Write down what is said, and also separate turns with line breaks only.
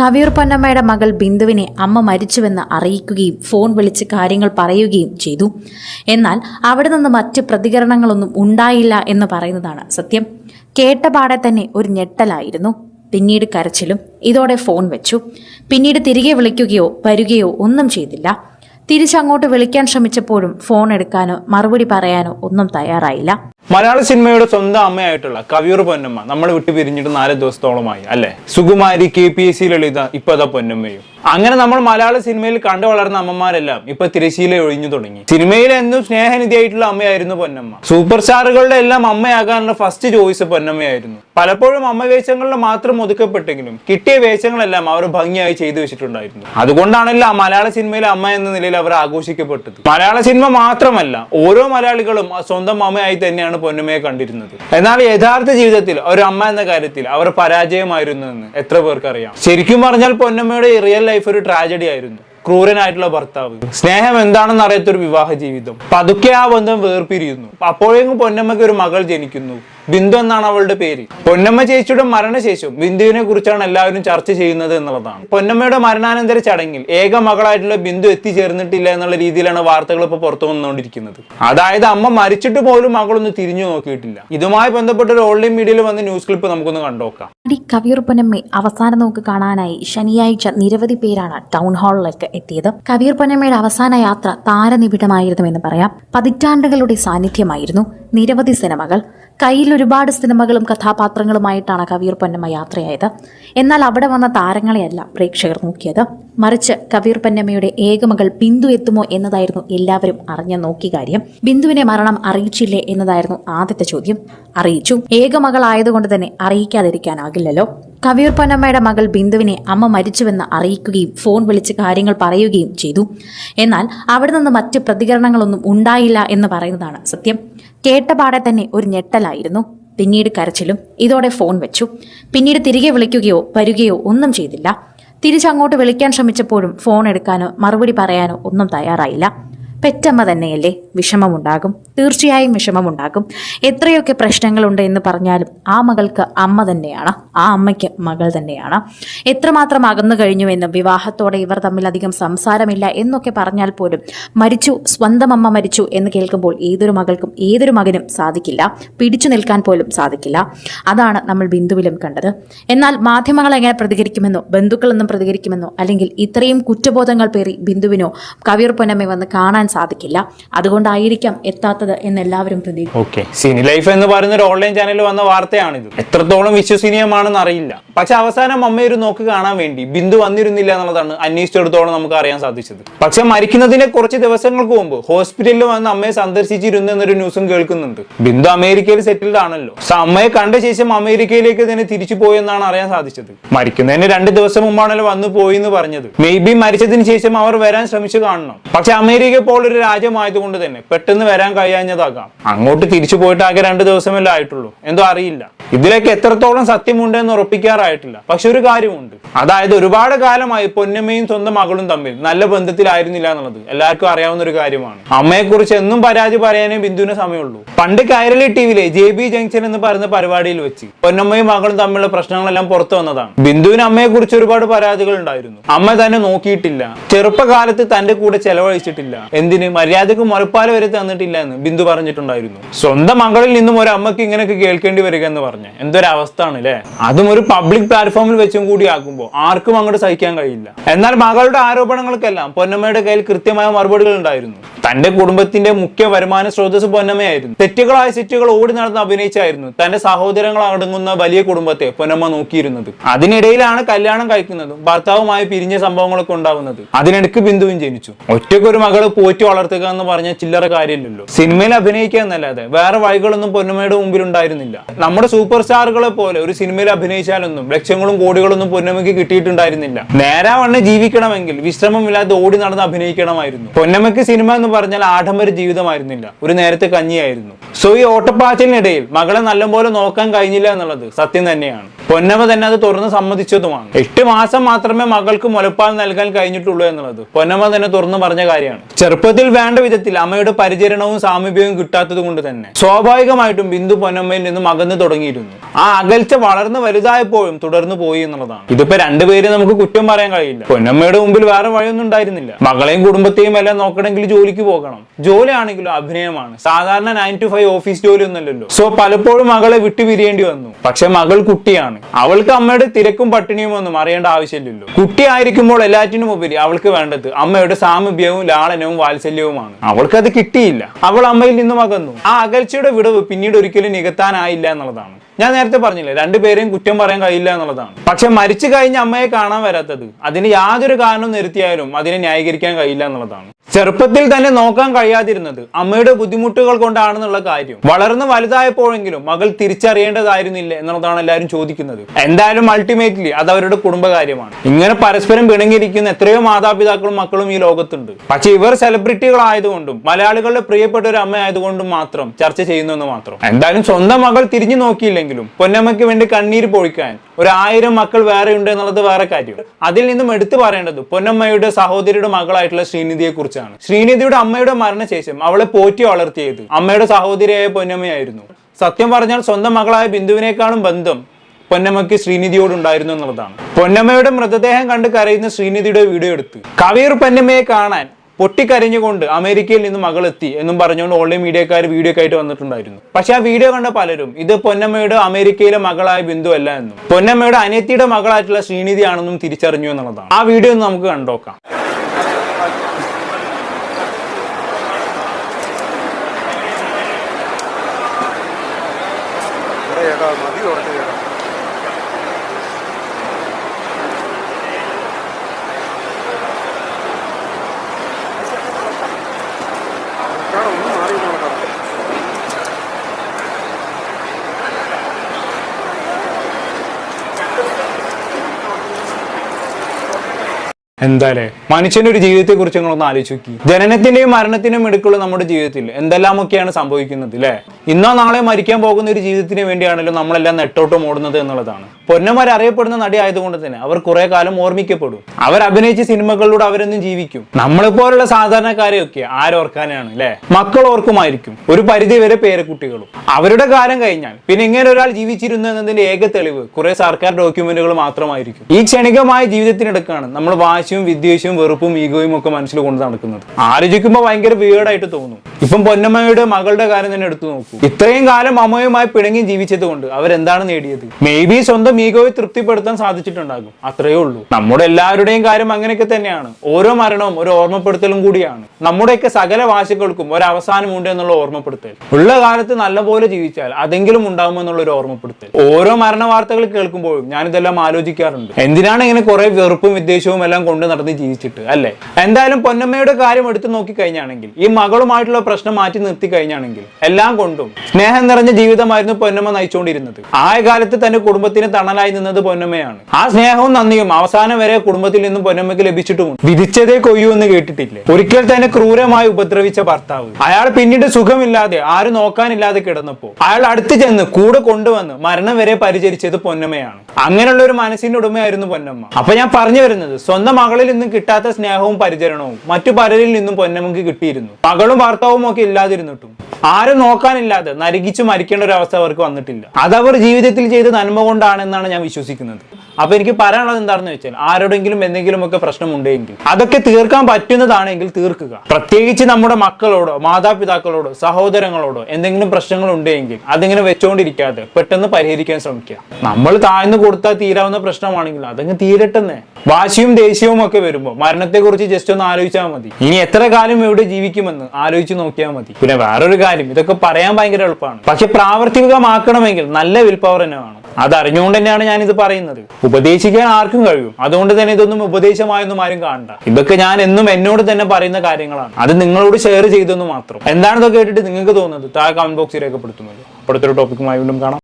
കവിയൂർ പൊന്നമ്മയുടെ മകൾ ബിന്ദുവിനെ അമ്മ മരിച്ചുവെന്ന് അറിയിക്കുകയും ഫോൺ വിളിച്ച് കാര്യങ്ങൾ പറയുകയും ചെയ്തു. എന്നാൽ അവിടെ നിന്ന് മറ്റ് പ്രതികരണങ്ങളൊന്നും ഉണ്ടായില്ല എന്ന് പറയുന്നതാണ് സത്യം. കേട്ട പാടെ തന്നെ ഒരു ഞെട്ടലായിരുന്നു. പിന്നീട് കരച്ചിലും ഇതോടെ ഫോൺ വെച്ചു. പിന്നീട് തിരികെ വിളിക്കുകയോ വരികയോ ഒന്നും ചെയ്തില്ല. തിരിച്ചങ്ങോട്ട് വിളിക്കാൻ ശ്രമിച്ചപ്പോഴും ഫോൺ എടുക്കാനോ മറുപടി പറയാനോ ഒന്നും തയ്യാറായില്ല.
മലയാള സിനിമയുടെ സ്വന്തം അമ്മയായിട്ടുള്ള കവിയൂർ പൊന്നമ്മ നമ്മൾ വിട്ടു പിരിഞ്ഞിട്ട് നാല് ദിവസത്തോളമായി അല്ലെ? Sukumari K P S C Lalitha ഇപ്പതാ പൊന്നമ്മയും. അങ്ങനെ നമ്മൾ മലയാള സിനിമയിൽ കണ്ടു വളർന്ന അമ്മമാരെല്ലാം ഇപ്പൊ തിരശീല ഒഴിഞ്ഞു തുടങ്ങി. സിനിമയിൽ എന്നും സ്നേഹനിധിയായിട്ടുള്ള അമ്മയായിരുന്നു പൊന്നമ്മ. സൂപ്പർ സ്റ്റാറുകളുടെ എല്ലാം അമ്മയാകാനുള്ള ഫസ്റ്റ് ചോയ്സ് പൊന്നമ്മയായിരുന്നു. പലപ്പോഴും അമ്മ വേഷങ്ങളിൽ മാത്രം ഒതുക്കപ്പെട്ടെങ്കിലും കിട്ടിയ വേഷങ്ങളെല്ലാം അവർ ഭംഗിയായി ചെയ്തു വെച്ചിട്ടുണ്ടായിരുന്നു. അതുകൊണ്ടാണല്ലോ മലയാള സിനിമയിലെ അമ്മ എന്ന നിലയിൽ അവർ ആഘോഷിക്കപ്പെട്ടത്. മലയാള സിനിമ മാത്രമല്ല ഓരോ മലയാളികളും സ്വന്തം അമ്മയായി തന്നെയാണ് പൊന്നമ്മയെ കണ്ടിരുന്നത്. എന്നാൽ യഥാർത്ഥ ജീവിതത്തിൽ ഒരു അമ്മ എന്ന കാര്യത്തിൽ അവർ പരാജയമായിരുന്നു എന്ന് എത്ര പേർക്കറിയാം ശരിക്കും പറഞ്ഞാൽ പൊന്നമ്മയുടെ റിയൽ ലൈഫ് ഒരു ട്രാജഡി ആയിരുന്നു. ക്രൂരനായിട്ടുള്ള ഭർത്താവ്. സ്നേഹം എന്താണെന്ന് അറിയാത്തൊരു വിവാഹ ജീവിതം. പതുക്കെ ആ ബന്ധം വേർപിരിയുന്നു. അപ്പോഴേക്കും പൊന്നമ്മയ്ക്ക് ഒരു മകൾ ജനിക്കുന്നു. ബിന്ദു എന്നാണ് അവളുടെ പേര്. പൊന്നമ്മ ചേച്ചിയുടെ മരണശേഷം ബിന്ദുവിനെ കുറിച്ചാണ് എല്ലാവരും ചർച്ച ചെയ്യുന്നത് എന്നുള്ളതാണ്. പൊന്നമ്മയുടെ മരണാനന്തര ചടങ്ങിൽ ഏക മകളായിട്ടുള്ള ബിന്ദു എത്തിച്ചേർന്നിട്ടില്ല എന്നുള്ള രീതിയിലാണ് വാർത്തകൾ ഇപ്പോൾ പുറത്തു വന്നുകൊണ്ടിരിക്കുന്നത്. അതായത് അമ്മ മരിച്ചിട്ട് പോലും മകളൊന്ന് തിരിഞ്ഞു നോക്കിയിട്ടില്ല. ഇതുമായി ബന്ധപ്പെട്ട ഒരു ഓൺലൈൻ മീഡിയയിൽ വന്ന ന്യൂസ് ക്ലിപ്പ് നമുക്കൊന്ന് കണ്ടോക്കാം
നടി കവിയൂർ പൊന്നമ്മയെ അവസാന നോക്ക് കാണാനായി ശനിയാഴ്ച നിരവധി പേരാണ് ടൗൺ ഹാളിലേക്ക് എത്തിയത്. കവിയൂർ പൊന്നമ്മയുടെ അവസാന യാത്ര താരനിബിഡമായിരുന്നു എന്ന് പറയാം. പതിറ്റാണ്ടുകളുടെ സാന്നിധ്യമായിരുന്നു നിരവധി സിനിമകൾ. കയ്യിൽ ഒരുപാട് സിനിമകളും കഥാപാത്രങ്ങളുമായിട്ടാണ് കവിയൂർ പൊന്നമ്മ യാത്രയായത്. എന്നാൽ അവിടെ വന്ന താരങ്ങളെയല്ല പ്രേക്ഷകർ നോക്കിയത്. മറിച്ച് കവിയൂർ പൊന്നമ്മയുടെ ഏകമകൾ ബിന്ദു എത്തുമോ എന്നതായിരുന്നു എല്ലാവരും അറിഞ്ഞ നോക്കി കാര്യം. ബിന്ദുവിനെ മരണം അറിയിച്ചില്ലേ എന്നതായിരുന്നു ആദ്യത്തെ ചോദ്യം. അറിയിച്ചു. ഏകമകളായതുകൊണ്ട് തന്നെ അറിയിക്കാതിരിക്കാനാകില്ലല്ലോ. കവിയൂർ പൊന്നമ്മയുടെ മകൾ ബിന്ദുവിനെ അമ്മ മരിച്ചുവെന്ന് അറിയിക്കുകയും ഫോൺ വിളിച്ച് കാര്യങ്ങൾ പറയുകയും ചെയ്തു. എന്നാൽ അവിടെ നിന്ന് മറ്റ് പ്രതികരണങ്ങളൊന്നും ഉണ്ടായില്ല എന്ന് പറയുന്നതാണ് സത്യം. കേട്ട പാടെ തന്നെ ഒരു ഞെട്ടലായിരുന്നു. പിന്നീട് കരച്ചിലും ഇതോടെ ഫോൺ വെച്ചു. പിന്നീട് തിരികെ വിളിക്കുകയോ വരികയോ ഒന്നും ചെയ്തില്ല. തിരിച്ചങ്ങോട്ട് വിളിക്കാൻ ശ്രമിച്ചപ്പോഴും ഫോൺ എടുക്കാനോ മറുപടി പറയാനോ ഒന്നും തയ്യാറായില്ല. പെറ്റമ്മ തന്നെയല്ലേ വിഷമമുണ്ടാകും. തീർച്ചയായും വിഷമമുണ്ടാകും. എത്രയൊക്കെ പ്രശ്നങ്ങളുണ്ട് എന്ന് പറഞ്ഞാലും ആ മകൾക്ക് അമ്മ തന്നെയാണ്. ആ അമ്മയ്ക്ക് മകൾ തന്നെയാണ്. എത്രമാത്രം അകന്നു കഴിഞ്ഞുവെന്നും വിവാഹത്തോടെ ഇവർ തമ്മിൽ അധികം സംസാരമില്ല എന്നൊക്കെ പറഞ്ഞാൽ പോലും മരിച്ചു സ്വന്തം അമ്മ മരിച്ചു എന്ന് കേൾക്കുമ്പോൾ ഏതൊരു മകൾക്കും ഏതൊരു മകനും സാധിക്കില്ല. പിടിച്ചു നിൽക്കാൻ പോലും സാധിക്കില്ല. അതാണ് നമ്മൾ ബിന്ദുവിലും കണ്ടത്. എന്നാൽ മാധ്യമങ്ങൾ എങ്ങനെ പ്രതികരിക്കുമെന്നോ ബന്ധുക്കളൊന്നും പ്രതികരിക്കുമെന്നോ അല്ലെങ്കിൽ ഇത്രയും കുറ്റബോധങ്ങൾ പേറി ബിന്ദുവിനോ കവിർ പൊന്നമ്മ വന്ന് കാണാൻ സാധിക്കില്ല. അതുകൊണ്ടായിരിക്കാം എത്താത്തത് എന്ന് എല്ലാവരും പ്രതീക്ഷിക്കും
സിനി ലൈഫ് എന്ന് പറയുന്ന ഒരു ഓൺലൈൻ ചാനലിൽ വന്ന വാർത്തയാണിത്. എത്രത്തോളം വിശ്വസനീയമാണെന്ന് അറിയില്ല. പക്ഷെ അവസാനം അമ്മ ഒരു നോക്ക് കാണാൻ വേണ്ടി ബിന്ദു വന്നിരുന്നില്ല എന്നുള്ളതാണ് അന്വേഷിച്ചെടുത്തോളം നമുക്ക് അറിയാൻ സാധിച്ചത്. പക്ഷെ മരിക്കുന്നതിന്റെ കുറച്ച് ദിവസങ്ങൾക്ക് മുമ്പ് ഹോസ്പിറ്റലിൽ വന്ന് അമ്മയെ സന്ദർശിച്ചിരുന്നു എന്നൊരു ന്യൂസും കേൾക്കുന്നുണ്ട്. ബിന്ദു അമേരിക്കയിൽ സെറ്റിൽഡ് ആണല്ലോ. അമ്മയെ കണ്ട ശേഷം അമേരിക്കയിലേക്ക് തന്നെ തിരിച്ചു പോയെന്നാണ് അറിയാൻ സാധിച്ചത്. മരിക്കുന്നതിന് രണ്ട് ദിവസം മുമ്പാണല്ലോ വന്നു പോയി എന്ന് പറഞ്ഞത്. മേ ബി മരിച്ചതിന് ശേഷം അവർ വരാൻ ശ്രമിച്ചു കാണണം. പക്ഷെ അമേരിക്ക പോലൊരു രാജ്യമായതുകൊണ്ട് തന്നെ പെട്ടെന്ന് വരാൻ കഴിയാഞ്ഞതാകാം. അങ്ങോട്ട് തിരിച്ചു പോയിട്ട് ആകെ രണ്ട് ദിവസമല്ലേ ആയിട്ടുള്ളൂ. എന്തോ അറിയില്ല. ഇതിലേക്ക് എത്രത്തോളം സത്യമുണ്ട് എന്ന് ഉറപ്പിക്കാറായിട്ടില്ല. പക്ഷെ ഒരു കാര്യമുണ്ട്. അതായത് ഒരുപാട് കാലമായി പൊന്നമ്മയും സ്വന്തം മകളും തമ്മിൽ നല്ല ബന്ധത്തിലായിരുന്നില്ല എന്നുള്ളത് എല്ലാവർക്കും അറിയാവുന്ന ഒരു കാര്യമാണ്. അമ്മയെക്കുറിച്ച് എന്നും പരാതി പറയാനേ ബിന്ദുവിന് സമയമുള്ളൂ. പണ്ട് കൈരളി ടിവിയിലെ ജെ ബി ജംഗ്ഷൻ എന്ന് പറയുന്ന പരിപാടിയിൽ വെച്ച് പൊന്നമ്മയും മകളും തമ്മിലുള്ള പ്രശ്നങ്ങളെല്ലാം പുറത്തു വന്നതാണ്. ബിന്ദുവിന് അമ്മയെക്കുറിച്ച് ഒരുപാട് പരാതികൾ ഉണ്ടായിരുന്നു. അമ്മ തന്നെ നോക്കിയിട്ടില്ല. ചെറുപ്പകാലത്ത് തന്റെ കൂടെ ചെലവഴിച്ചിട്ടില്ല. എന്തിന്? മര്യാദയ്ക്ക് മുലപ്പാൽ വരെ തന്നിട്ടില്ല എന്ന് ബിന്ദു പറഞ്ഞിട്ടുണ്ടായിരുന്നു. സ്വന്തം മകളിൽ നിന്നും ഒരു അമ്മയ്ക്ക് ഇങ്ങനെയൊക്കെ കേൾക്കേണ്ടി വരിക എന്ന് പറഞ്ഞ. എന്തൊരു അവസ്ഥ ആണ് അല്ലേ അതും ഒരു പബ്ലിക് പ്ലാറ്റ്ഫോമിൽ വെച്ചും കൂടി ആക്കുമ്പോൾ ആർക്കും അങ്ങോട്ട് സഹിക്കാൻ കഴിയില്ല. എന്നാൽ മകളുടെ ആരോപണങ്ങൾക്കെല്ലാം പൊന്നമ്മയുടെ കയ്യിൽ കൃത്യമായ മറുപടികൾ ഉണ്ടായിരുന്നു. തന്റെ കുടുംബത്തിന്റെ മുഖ്യ വരുമാന സ്രോതസ് പൊന്നമ്മയായിരുന്നു. തെറ്റുകളായ സെറ്റുകൾ ഓടി നടന്ന് അഭിനയിച്ചായിരുന്നു തന്റെ സഹോദരങ്ങൾ അടങ്ങുന്ന വലിയ കുടുംബത്തെ പൊന്നമ്മ നോക്കിയിരുന്നത്. അതിനിടയിലാണ് കല്യാണം കഴിക്കുന്നതും ഭർത്താവുമായി പിരിഞ്ഞ സംഭവങ്ങളൊക്കെ ഉണ്ടാവുന്നത്. അതിനിടയ്ക്ക് ബിന്ദുവും ജനിച്ചു. ഒറ്റക്കൊരു മകൾ പോറ്റി വളർത്തുക എന്ന് പറഞ്ഞ ചില്ലറ കാര്യമില്ലല്ലോ. സിനിമയിൽ അഭിനയിക്കുക എന്നല്ലാതെ വേറെ വഴികളൊന്നും പൊന്നമ്മയുടെ മുമ്പിൽ ഉണ്ടായിരുന്നില്ല. നമ്മുടെ സൂപ്പർ സ്റ്റാറുകളെ പോലെ ഒരു സിനിമയിൽ അഭിനയിച്ചാലൊന്നും ലക്ഷങ്ങളും കോടികളൊന്നും പൊന്നമ്മയ്ക്ക് കിട്ടിയിട്ടുണ്ടായിരുന്നില്ല. നേരാവണ്ണം ജീവിക്കണമെങ്കിൽ വിശ്രമമില്ലാതെ ഓടി നടന്ന് അഭിനയിക്കണമായിരുന്നു. പൊന്നമ്മയ്ക്ക് സിനിമ എന്ന് പറഞ്ഞാൽ ആഡംബര ജീവിതമായിരുന്നില്ല. ഒരു നേരത്തെ കഞ്ഞിയായിരുന്നു. സോ ഈ ഓട്ടപ്പാച്ചിലിനിടയിൽ മകളെ നല്ലപോലെ നോക്കാൻ കഴിഞ്ഞില്ല എന്നുള്ളത് സത്യം തന്നെയാണ്. പൊന്നമ്മ തന്നെ അത് തുറന്ന് സമ്മതിച്ചതുമാണ്. എട്ട് മാസം മാത്രമേ മകൾക്ക് മുലപ്പാൽ നൽകാൻ കഴിഞ്ഞിട്ടുള്ളൂ എന്നുള്ളത് പൊന്നമ്മ തന്നെ തുറന്നു പറഞ്ഞ കാര്യമാണ്. ചെറുപ്പത്തിൽ വേണ്ട വിധത്തിൽ അമ്മയുടെ പരിചരണവും സാമീപ്യവും കിട്ടാത്തത് കൊണ്ട് തന്നെ സ്വാഭാവികമായിട്ടും ബിന്ദു പൊന്നമ്മയിൽ നിന്നും അകന്നു തുടങ്ങിയിരുന്നു. ആ അകൽച്ച വളർന്ന് വലുതായപ്പോഴും തുടർന്നു പോയി എന്നുള്ളതാണ്. ഇതിപ്പോ രണ്ടുപേരെ നമുക്ക് കുറ്റം പറയാൻ കഴിയില്ല. പൊന്നമ്മയുടെ മുമ്പിൽ വേറെ വഴിയൊന്നും ഉണ്ടായിരുന്നില്ല. മകളെയും കുടുംബത്തെയും എല്ലാം നോക്കണമെങ്കിൽ ജോലിക്ക് പോകണം. ജോലിയാണെങ്കിലും അഭിനയമാണ്. സാധാരണ നയൻ ടു ഫൈവ് ഓഫീസ് ജോലി ഒന്നല്ലല്ലോ സോ പലപ്പോഴും മകളെ വിട്ടുപിരിയേണ്ടി വന്നു. പക്ഷെ മകൾ കുട്ടിയാണ്. അവൾക്ക് അമ്മയുടെ തിരക്കും പട്ടിണിയും ഒന്നും അറിയേണ്ട ആവശ്യമില്ലല്ലോ. കുട്ടിയായിരിക്കുമ്പോൾ എല്ലാറ്റിനും ഉപരി അവൾക്ക് വേണ്ടത് അമ്മയുടെ സാമീപ്യവും ലാളനവും വാത്സല്യവുമാണ്. അവൾക്ക് അത് കിട്ടിയില്ല. അവൾ അമ്മയിൽ നിന്നും അകന്നു. ആ അകൽച്ചയുടെ വിടവ് പിന്നീട് ഒരിക്കലും നികത്താനായില്ല എന്നുള്ളതാണ്. ഞാൻ നേരത്തെ പറഞ്ഞില്ലേ രണ്ടുപേരെയും കുറ്റം പറയാൻ കഴിയില്ല എന്നുള്ളതാണ്. പക്ഷെ മരിച്ചു കഴിഞ്ഞ അമ്മയെ കാണാൻ വരാത്തത് അതിന് യാതൊരു കാരണം നിർത്തിയാലും അതിനെ ന്യായീകരിക്കാൻ കഴിയില്ല എന്നുള്ളതാണ്. ചെറുപ്പത്തിൽ തന്നെ നോക്കാൻ കഴിയാതിരുന്നത് അമ്മയുടെ ബുദ്ധിമുട്ടുകൾ കൊണ്ടാണെന്നുള്ള കാര്യം. വളർന്ന് വലുതായപ്പോഴെങ്കിലും മകൾ തിരിച്ചറിയേണ്ടതായിരുന്നില്ല എന്നുള്ളതാണ് എല്ലാവരും ചോദിക്കുന്നത്. എന്തായാലും അൾട്ടിമേറ്റ്ലി അത് അവരുടെ കുടുംബകാര്യമാണ്. ഇങ്ങനെ പരസ്പരം പിണങ്ങിയിരിക്കുന്ന എത്രയോ മാതാപിതാക്കളും മക്കളും ഈ ലോകത്തുണ്ട്. പക്ഷെ ഇവർ സെലിബ്രിറ്റികളായതുകൊണ്ടും മലയാളികളുടെ പ്രിയപ്പെട്ട ഒരു അമ്മ ആയതുകൊണ്ടും മാത്രം ചർച്ച ചെയ്യുന്നു മാത്രം. എന്തായാലും സ്വന്തം മകൾ തിരിഞ്ഞു നോക്കിയില്ലെങ്കിലും പൊന്നമ്മയ്ക്ക് വേണ്ടി കണ്ണീര് പൊഴിക്കാൻ. ഒരു ആയിരം മക്കൾ വേറെ ഉണ്ട് എന്നുള്ളത് വേറെ കാര്യം. അതിൽ നിന്നും എടുത്തു പറയേണ്ടത് പൊന്നമ്മയുടെ സഹോദരിയുടെ മകളായിട്ടുള്ള ശ്രീനിധിയെ കുറിച്ചാണ് ശ്രീനിധിയുടെ അമ്മയുടെ മരണശേഷം അവളെ പോറ്റി വളർത്തിയത് അമ്മയുടെ സഹോദരിയായ പൊന്നമ്മയായിരുന്നു. സത്യം പറഞ്ഞാൽ സ്വന്തം മകളായ ബിന്ദുവിനേക്കാളും ബന്ധം പൊന്നമ്മയ്ക്ക് ശ്രീനിധിയോട് ഉണ്ടായിരുന്നു എന്നുള്ളതാണ്. പൊന്നമ്മയുടെ മൃതദേഹം കണ്ട് കരയുന്ന ശ്രീനിധിയുടെ വീഡിയോ എടുത്ത്. കവിയർ പൊന്നമ്മയെ കാണാൻ പൊട്ടിക്കരഞ്ഞുകൊണ്ട് അമേരിക്കയിൽ നിന്ന് മകളെത്തി എന്നും പറഞ്ഞുകൊണ്ട് ഓൺലൈൻ മീഡിയക്കാർ വീഡിയോ ആയിട്ട് വന്നിട്ടുണ്ടായിരുന്നു. പക്ഷെ ആ വീഡിയോ കണ്ട പലരും ഇത് പൊന്നമ്മയുടെ അമേരിക്കയിലെ മകളായ ബിന്ദു അല്ല എന്നും. പൊന്നമ്മയുടെ അനിയത്തിയുടെ മകളായിട്ടുള്ള ശ്രീനിധിയാണെന്നും തിരിച്ചറിഞ്ഞു എന്നുള്ളതാണ്. ആ വീഡിയോ ഒന്ന് നമുക്ക് കണ്ടോക്കാം
മതി കുറച്ച് ചേട്ടാ ചേട്ടാ ഒന്ന് മാറി നോക്കാം
എന്തായാലേ മനുഷ്യന്റെ ഒരു ജീവിതത്തെ കുറിച്ച് നിങ്ങളൊന്ന് ആലോചിച്ച് നോക്കി. ജനനത്തിന്റെയും മരണത്തിന്റെയും ഇടയ്ക്കുള്ള നമ്മുടെ ജീവിതത്തിൽ എന്തെല്ലാമൊക്കെയാണ് സംഭവിക്കുന്നത് അല്ലേ ഇന്നോ നാളെ മരിക്കാൻ പോകുന്ന ഒരു ജീവിതത്തിന് വേണ്ടിയാണല്ലോ നമ്മളെല്ലാം നെട്ടോട്ടം ഓടുന്നത് എന്നുള്ളതാണ്. പൊന്നമാർ അറിയപ്പെടുന്ന നടി ആയതുകൊണ്ട് തന്നെ അവർ കുറെ കാലം ഓർമ്മിക്കപ്പെടും. അവർ അഭിനയിച്ച സിനിമകളിലൂടെ അവരെന്നും ജീവിക്കും. നമ്മളെപ്പോലുള്ള സാധാരണക്കാരെയൊക്കെ ആരോർക്കാനാണ് അല്ലെ മക്കൾ ഓർക്കുമായിരിക്കും. ഒരു പരിധി വരെ പേരക്കുട്ടികളും. അവരുടെ കാലം കഴിഞ്ഞാൽ പിന്നെ ഇങ്ങനെ ഒരാൾ ജീവിച്ചിരുന്നു എന്നതിന്റെ ഏക തെളിവ് കുറെ സർക്കാർ ഡോക്യുമെന്റുകൾ മാത്രമായിരിക്കും. ഈ ക്ഷണികമായ ജീവിതത്തിനിടക്കാണ് നമ്മൾ വാശിയും വിദ്വേഷവും വെറുപ്പും ഈഗോയും ഒക്കെ മനസ്സിൽ കൊണ്ട് നടക്കുന്നത്. ആലോചിക്കുമ്പോൾ ഭയങ്കര വീടായിട്ട് തോന്നും. ഇപ്പം പൊന്നമ്മയുടെ മകളുടെ കാര്യം തന്നെ എടുത്തു നോക്കൂ. ഇത്രയും കാലം അമ്മയുമായി പിണങ്ങി ജീവിച്ചത് കൊണ്ട് അവരെന്താണ് നേടിയത്? മേ ബി സ്വന്തം ഈഗോയെ തൃപ്തിപ്പെടുത്താൻ സാധിച്ചിട്ടുണ്ടാകും. അത്രയേ ഉള്ളൂ. നമ്മുടെ എല്ലാവരുടെയും കാര്യം അങ്ങനെയൊക്കെ തന്നെയാണ്. ഓരോ മരണവും ഒരു ഓർമ്മപ്പെടുത്തലും കൂടിയാണ്. നമ്മുടെയൊക്കെ സകല വാശികൾക്കും ഒരു അവസാനമുണ്ട് എന്നുള്ള ഓർമ്മപ്പെടുത്തൽ. ഉള്ള കാലത്ത് നല്ലപോലെ ജീവിച്ചാൽ അതെങ്കിലും ഉണ്ടാകുമെന്നുള്ള ഒരു ഓർമ്മപ്പെടുത്തൽ. ഓരോ മരണ വാർത്തകൾ കേൾക്കുമ്പോഴും ഞാനിതെല്ലാം ആലോചിക്കാറുണ്ട്. എന്തിനാണ് ഇങ്ങനെ കുറെ വെറുപ്പും വിദ്വേഷവും എല്ലാം കൊണ്ട് നടന്ന് ജീവിച്ചിട്ട് അല്ലെ? എന്തായാലും പൊന്നമ്മയുടെ കാര്യം എടുത്തു നോക്കി കഴിഞ്ഞാണെങ്കിൽ ഈ മകളുമായിട്ടുള്ള പ്രശ്നം മാറ്റി നിർത്തി കഴിഞ്ഞാണെങ്കിൽ എല്ലാം കൊണ്ടും സ്നേഹം നിറഞ്ഞ ജീവിതമായിരുന്നു പൊന്നമ്മ നയിച്ചുകൊണ്ടിരുന്നത്. ആ കാലത്ത് തന്റെ കുടുംബത്തിന് തണലായി നിന്നത് പൊന്നമ്മയാണ്. ആ സ്നേഹവും നന്ദിയും അവസാനം വരെ കുടുംബത്തിൽ നിന്നും പൊന്നമ്മയ്ക്ക് ലഭിച്ചിട്ടുമുണ്ട്. വിധിച്ചതേ കൊയ്യൂ എന്ന് കേട്ടിട്ടില്ലേ? ഒരിക്കൽ തന്നെ ക്രൂരമായി ഉപദ്രവിച്ച ഭർത്താവ്. അയാൾ പിന്നീട് സുഖമില്ലാതെ ആരും നോക്കാനില്ലാതെ കിടന്നപ്പോ അയാൾ അടുത്ത് ചെന്ന് കൂടെ കൊണ്ടുവന്ന് മരണം വരെ പരിചരിച്ചത് പൊന്നമ്മയാണ്. അങ്ങനെയുള്ള ഒരു മനസ്സിന്റെ ഉടമയായിരുന്നു പൊന്നമ്മ. അപ്പൊ ഞാൻ പറഞ്ഞു വരുന്നത് സ്വന്തം മകളിൽ നിന്നും കിട്ടാത്ത സ്നേഹവും പരിചരണവും മറ്റു പലരിൽ നിന്നും പൊന്നമ്മക്ക് കിട്ടിയിരുന്നു. മകളും ഭർത്താവും ഒക്കെ ഇല്ലാതിരുന്നിട്ടും. ആരും നോക്കാനില്ലാതെ നരകിച്ചു മരിക്കേണ്ട ഒരു അവസ്ഥ അവർക്ക് വന്നിട്ടില്ല. അത് അവർ ജീവിതത്തിൽ ചെയ്ത നന്മ കൊണ്ടാണെന്നാണ് ഞാൻ വിശ്വസിക്കുന്നത്. അപ്പൊ എനിക്ക് പറയാനുള്ളത് എന്താണെന്ന് വെച്ചാൽ ആരോടെങ്കിലും എന്തെങ്കിലുമൊക്കെ പ്രശ്നമുണ്ടെങ്കിൽ അതൊക്കെ തീർക്കാൻ പറ്റുന്നതാണെങ്കിൽ തീർക്കുക. പ്രത്യേകിച്ച് നമ്മുടെ മക്കളോടോ മാതാപിതാക്കളോടോ സഹോദരങ്ങളോടോ എന്തെങ്കിലും പ്രശ്നങ്ങൾ ഉണ്ടെങ്കിൽ അതിങ്ങനെ വെച്ചുകൊണ്ടിരിക്കാതെ പെട്ടെന്ന് പരിഹരിക്കാൻ ശ്രമിക്കുക. നമ്മൾ താഴ്ന്നു കൊടുത്താൽ തീരാവുന്ന പ്രശ്നമാണെങ്കിൽ അതങ്ങ് തീരട്ടെന്നേ. വാശിയും ദേഷ്യവും ഒക്കെ വരുമ്പോൾ മരണത്തെക്കുറിച്ച് ജസ്റ്റ് ഒന്ന് ആലോചിച്ചാൽ മതി. ഇനി എത്ര കാലം ഇവിടെ ജീവിക്കുമെന്ന് ആലോചിച്ച് നോക്കിയാൽ മതി. പിന്നെ വേറൊരു കാര്യം ഇതൊക്കെ പറയാൻ ഭയങ്കര എളുപ്പമാണ്. പക്ഷെ പ്രാവർത്തികമാക്കണമെങ്കിൽ നല്ല വിൽ പവർ തന്നെ വേണം. അത് തന്നെയാണ് ഞാൻ ഇത് പറയുന്നത്. ഉപദേശിക്കാൻ ആർക്കും കഴിയും. അതുകൊണ്ട് തന്നെ ഇതൊന്നും ഉപദേശമായൊന്നും ആരും കാണണ്ട. ഇതൊക്കെ ഞാൻ എന്നും എന്നോട് തന്നെ പറയുന്ന കാര്യങ്ങളാണ്. അത് നിങ്ങളോട് ഷെയർ ചെയ്തെന്ന് മാത്രം. എന്താണെന്നൊക്കെ കേട്ടിട്ട് നിങ്ങൾക്ക് തോന്നുന്നത്? താഴെ കമന്റ് ബോക്സിൽ രേഖപ്പെടുത്തുമല്ലോ. ഒരു ടോപ്പിക്കുമായി വീണ്ടും കാണാം.